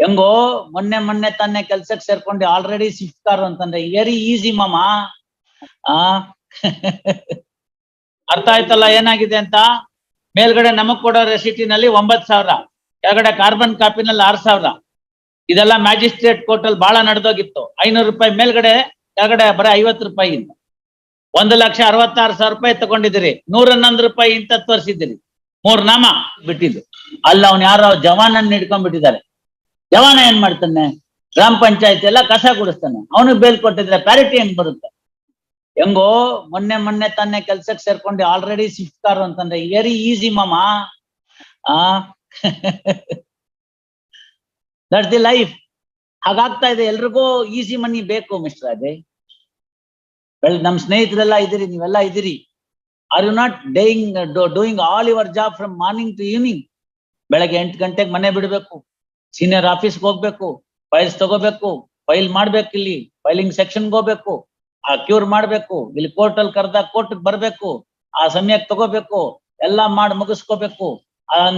ಹೆಂಗೋ ಮೊನ್ನೆ ಮೊನ್ನೆ ತಾನೇ ಕೆಲ್ಸಕ್ಕೆ ಸೇರ್ಕೊಂಡು ಆಲ್ರೆಡಿ ಸ್ವಿಫ್ಟ್ ಕಾರ್ ಅಂತಂದ್ರೆ ವೆರಿ ಈಸಿ ಮಾಮ. ಆ? ಅರ್ಥ ಆಯ್ತಲ್ಲ ಏನಾಗಿದೆ ಅಂತ? ಮೇಲ್ಗಡೆ ನಮಗ್ ಕೊಡೋ ರೆಸಿಟಿನಲ್ಲಿ ಒಂಬತ್ ಸಾವಿರ, ಕೆಳಗಡೆ ಕಾರ್ಬನ್ ಕಾಪಿನಲ್ಲಿ ಆರ್ ಸಾವಿರ. ಇದೆಲ್ಲ ಮ್ಯಾಜಿಸ್ಟ್ರೇಟ್ ಕೋರ್ಟ್ ಅಲ್ಲಿ ಬಹಳ ನಡೆದೋಗಿತ್ತು. ಐನೂರು ರೂಪಾಯಿ ಮೇಲ್ಗಡೆ, ಕೆಳಗಡೆ ಬರೀ ಐವತ್ತು ರೂಪಾಯಿ ಇಂದ. ಒಂದು ಲಕ್ಷ ಅರವತ್ತಾರು ಸಾವಿರ ರೂಪಾಯಿ ತಗೊಂಡಿದ್ದೀರಿ. ನೂರ ಹನ್ನೊಂದು ರೂಪಾಯಿ ಇಂತ ತೋರಿಸಿದ್ದೀರಿ. ಮೂರ್ ನಾಮ ಬಿಟ್ಟಿದ್ದು. ಅಲ್ಲಿ ಅವ್ನು ಯಾರೋ ಜವಾನನ್ನ ಹಿಡ್ಕೊಂಡ್ಬಿಟ್ಟಿದ್ದಾರೆ. ಜವಾನ ಏನ್ ಮಾಡ್ತಾನೆ? ಗ್ರಾಮ ಪಂಚಾಯತ್ ಎಲ್ಲ ಕಸ ಗುಡಿಸ್ತಾನೆ. ಅವನಿಗೆ ಬೇಲ್ ಕೊಟ್ಟಿದ್ರೆ ಪ್ಯಾರಿಟಿ ಹೆಂಗ್ ಬರುತ್ತೆ? ಹೆಂಗೋ, ಮೊನ್ನೆ ಮೊನ್ನೆ ತಾನೇ ಕೆಲ್ಸಕ್ಕೆ ಸೇರ್ಕೊಂಡು ಆಲ್ರೆಡಿ ಶಿಫ್ಟ್ ಕಾರ್ ಅಂತಂದ್ರೆ ವೆರಿ ಈಸಿ ಮಾಮ. ಆ? ದಿ ಲೈಫ್ ಹಾಗಾಗ್ತಾ ಇದೆ, ಎಲ್ರಿಗೂ ಈಸಿ ಮನಿ ಬೇಕು ಮಿಸ್ಟರ್ ಅಜಯ್. ಬೆಳ್ ನಮ್ ಸ್ನೇಹಿತರೆಲ್ಲ ಇದ್ದೀರಿ, ನೀವೆಲ್ಲ ಇದ್ದೀರಿ. Are you not doing doing all your job from morning to evening ಬೆಳಗ್ಗೆ ಎಂಟು ಗಂಟೆಗೆ ಮನೆ ಬಿಡಬೇಕು. ಸೀನಿಯರ್ ಆಫೀಸ್ಗೆ ಹೋಗ್ಬೇಕು ಫೈಲ್ಸ್ ತಗೋಬೇಕು ಫೈಲ್ ಮಾಡ್ಬೇಕು ಇಲ್ಲಿ ಫೈಲಿಂಗ್ ಸೆಕ್ಷನ್ಗೆ ಹೋಗ್ಬೇಕು, ಆ ಕ್ಯೂರ್ ಮಾಡ್ಬೇಕು, ಇಲ್ಲಿ ಕೋರ್ಟ್ ಅಲ್ಲಿ ಕರೆದ ಕೋರ್ಟ್ ಬರ್ಬೇಕು, ಆ ಸಮಯಕ್ಕೆ ತಗೋಬೇಕು, ಎಲ್ಲಾ ಮಾಡಿ ಮುಗಿಸ್ಕೋಬೇಕು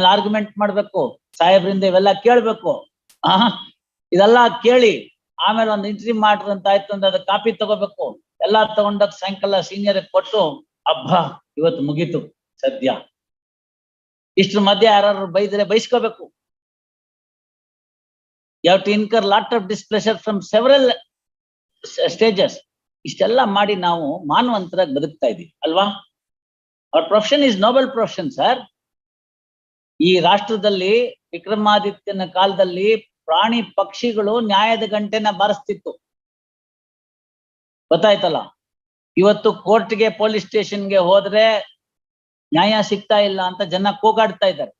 ಆರ್ಗ್ಯುಮೆಂಟ್ ಮಾಡ್ಬೇಕು, ಸಾಹೇಬ್ರಿಂದ ಇವೆಲ್ಲ ಕೇಳ್ಬೇಕು. ಆ, ಇದೆಲ್ಲ ಕೇಳಿ, ಆಮೇಲೆ ಒಂದು ಇಂಟ್ರಿ ಅಂತ ಆಯ್ತು ಅಂದ್ರೆ ಅದ ಕಾಪಿ ತಗೋಬೇಕು. ಎಲ್ಲಾ ತಗೊಂಡಾಗ ಸಾಯಂಕಾಲ ಸೀನಿಯರ್ ಕೊಟ್ಟು ಹಬ್ಬ ಇವತ್ತು ಮುಗೀತು ಸದ್ಯ. ಇಷ್ಟ್ರ ಮಧ್ಯೆ ಯಾರು ಬೈದ್ರೆ ಬೈಸ್ಕೋಬೇಕು. You to incur lot of displeasure from several stages ಇಷ್ಟೆಲ್ಲ ಮಾಡಿ ನಾವು ಮಾನವಂತರಾಗಿ ಬದುಕ್ತಾ ಇದೀವಿ ಅಲ್ವಾ? ಅವ್ರ profession is noble profession sir ಈ ರಾಷ್ಟ್ರದಲ್ಲಿ ವಿಕ್ರಮಾದಿತ್ಯನ ಕಾಲದಲ್ಲಿ ಪ್ರಾಣಿ ಪಕ್ಷಿಗಳು ನ್ಯಾಯದ ಗಂಟೆನ ಬಾರಿಸ್ತಿತ್ತು. ಗೊತ್ತಾಯ್ತಲ್ಲ? ಇವತ್ತು ಕೋರ್ಟ್ಗೆ, ಪೊಲೀಸ್ ಸ್ಟೇಷನ್ಗೆ ಹೋದ್ರೆ ನ್ಯಾಯ ಸಿಗ್ತಾ ಇಲ್ಲ ಅಂತ ಜನ ಕೂಗಾಡ್ತಾ ಇದ್ದಾರೆ.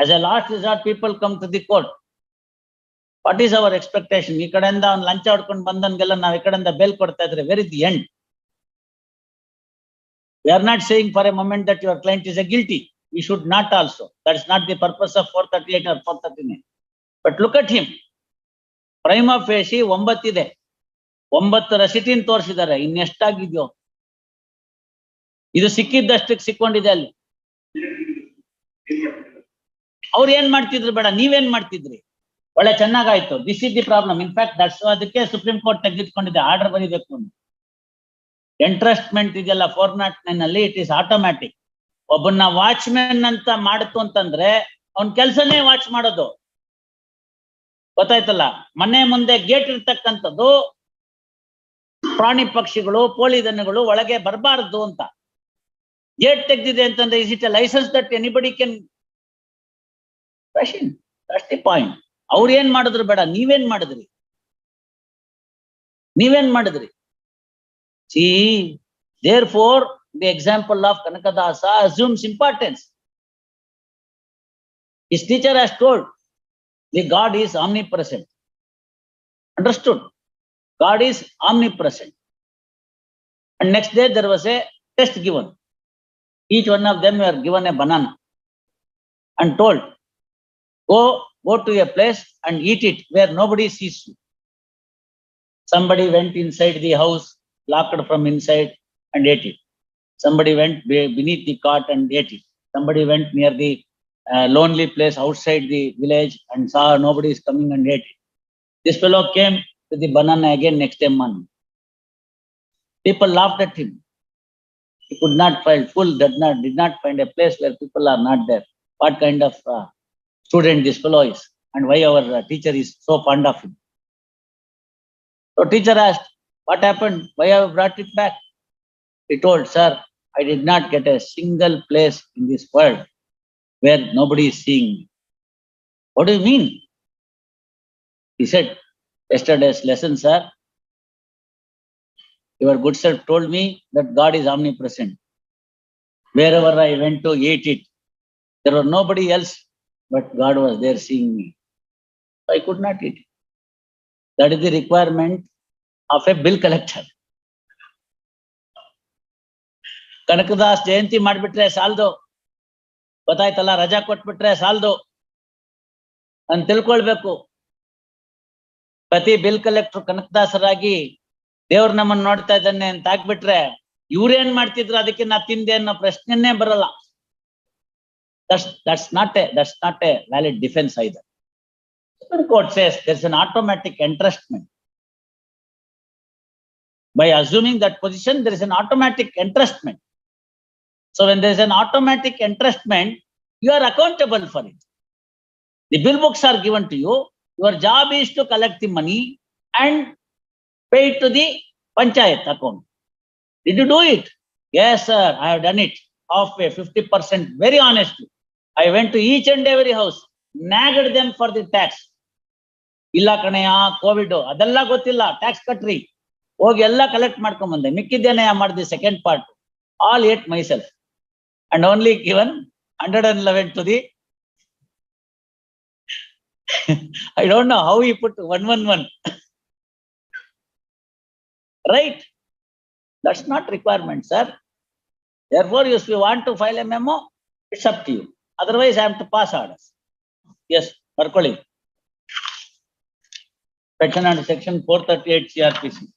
As a last resort people come to the court what is our expectation ಈ ಕಡೆಯಿಂದ ಅವ್ನು ಲಂಚ ಹೊಡ್ಕೊಂಡು ಬಂದನ್ಗೆಲ್ಲ ನಾವು ಈ ಕಡೆಯಿಂದ ಬೇಲ್ ಕೊಡ್ತಾ ಇದ್ರೆ very the end we are not saying for a moment that your client is a guilty we should not also that is not the purpose of four thirty eight or four thirty nine but look at him prima facie ಒಂಬತ್ತಿದೆ ಒಂಬತ್ತು ರಸಿಟಿನ್ ತೋರಿಸಿದ್ದಾರೆ. ಇನ್ನೆಷ್ಟಾಗಿದ್ಯೋ ಇದು ಸಿಕ್ಕಿದ್ದಷ್ಟಕ್ಕೆ ಸಿಕ್ಕೊಂಡಿದೆ ಅಲ್ಲಿ. ಅವ್ರು ಏನ್ ಮಾಡ್ತಿದ್ರು ಬೇಡ? ನೀವೇನ್ ಮಾಡ್ತಿದ್ರಿ? ಒಳ್ಳೆ ಚೆನ್ನಾಗಾಯ್ತು. This is the problem in fact that's ಅದಕ್ಕೆ ಸುಪ್ರೀಂ ಕೋರ್ಟ್ ತೆಗೆದಿಟ್ಕೊಂಡಿದೆ ಆರ್ಡರ್ ಬರೀಬೇಕು ಅಂತ. ಎಂಟ್ರೆಸ್ಟ್ಮೆಂಟ್ ಇದೆಯಲ್ಲ ಫೋರ್ ನಾಟ್ ನೈನ್ ಅಲ್ಲಿ ಇಟ್ ಇಸ್ ಆಟೋಮ್ಯಾಟಿಕ್ ಒಬ್ಬನ್ನ ವಾಚ್ಮ್ಯಾನ್ ಅಂತ ಮಾಡಿತು ಅಂತಂದ್ರೆ, ಅವ್ನ ಕೆಲ್ಸನೇ ವಾಚ್ ಮಾಡೋದು. ಗೊತ್ತಾಯ್ತಲ್ಲ? ಮನೆ ಮುಂದೆ ಗೇಟ್ ಇರ್ತಕ್ಕಂಥದ್ದು, ಪ್ರಾಣಿ ಪಕ್ಷಿಗಳು, ಪೋಳಿ ದನಗಳು ಒಳಗೆ ಬರಬಾರದು ಅಂತ. ಗೇಟ್ ತೆಗ್ದಿದೆ ಅಂತಂದ್ರೆ is it a license that anybody can point ಅವ್ರು ಏನ್ ಮಾಡಿದ್ರು ಬೇಡ ನೀವೇನ್ ಮಾಡಿದ್ರಿ ನೀವೇನ್ ಮಾಡಿದ್ರಿ see there for the example of Kanakadasa assumes importance His teacher has told the God is omnipresent. Understood? God is omnipresent. And next day there was a test given. Each one of them were given a banana and told, go, go to a place and eat it where nobody sees you. Somebody went inside the house, locked from inside and ate it. Somebody went beneath the cart and ate it. Somebody went near the uh, lonely place outside the village and saw nobody is coming and ate it. This fellow came with the banana again next day morning. People laughed at him. He could not find, full did not, did not find a place where people are not there. What kind of uh, student this fellow is and why our uh, teacher is so fond of him. So teacher asked, what happened? Why have you brought it back? He told, sir, I did not get a single place in this world where nobody is seeing me. What do you mean? He said, yesterday's lesson, sir, your good self told me that God is omnipresent. Wherever I went to eat it, there was nobody else, but God was there seeing me. I could not eat. That is the requirement of a bill collector. Kanakadas Jayanti ಮಾಡ್ಬಿಟ್ರೆ ಸಾಲ್ದು ಗೊತ್ತಾಯ್ತಲ್ಲ ರಜಾ ಕೊಟ್ಬಿಟ್ರೆ ಸಾಲ್ದು ಅಂತ ತಿಳ್ಕೊಳ್ಬೇಕು ಪ್ರತಿ bill collector ಕನಕದಾಸರಾಗಿ ದೇವ್ರ ನಮ್ಮನ್ನ ನೋಡ್ತಾ ಇದ್ದಾನೆ ಅಂತ ಹಾಕ್ಬಿಟ್ರೆ ಇವ್ರೇನ್ ಮಾಡ್ತಿದ್ರು ಅದಕ್ಕೆ ನಾ ತಿಂದೆ ಅನ್ನೋ ಪ್ರಶ್ನೆನೇ ಬರಲ್ಲ That's that's not a that's not a valid defense either. Supreme Court says there's an automatic entrustment. By assuming that position, there is an automatic entrustment. So when there is an automatic entrustment, you are accountable for it. The bill books are given to you. Your job is to collect the money and pay it to the panchayat account. Did you do it? Yes, sir, I have done it. Halfway, 50%, very honestly. I went to each and every house, nagged them for the tax. ಇಲ್ಲ ಕಣಯ್ಯ Covid ಅದೆಲ್ಲ ಗೊತ್ತಿಲ್ಲ tax ಕಟ್ರಿ. ಹೋಗಿ ಎಲ್ಲ collect ಮಾಡ್ಕೊಂಡ್ ಬಂದೆ. ಮಿಕ್ಕಿದ್ದೇನೆ ಮಾಡಿದೆ second part all eight my and only given hundred and eleven to the I don't know how you put one one one right that's not requirement sir Therefore, if you want to file a memo, it's up to you. Otherwise, I have to pass orders. Yes, Markoli. Section under section 438 CRPC.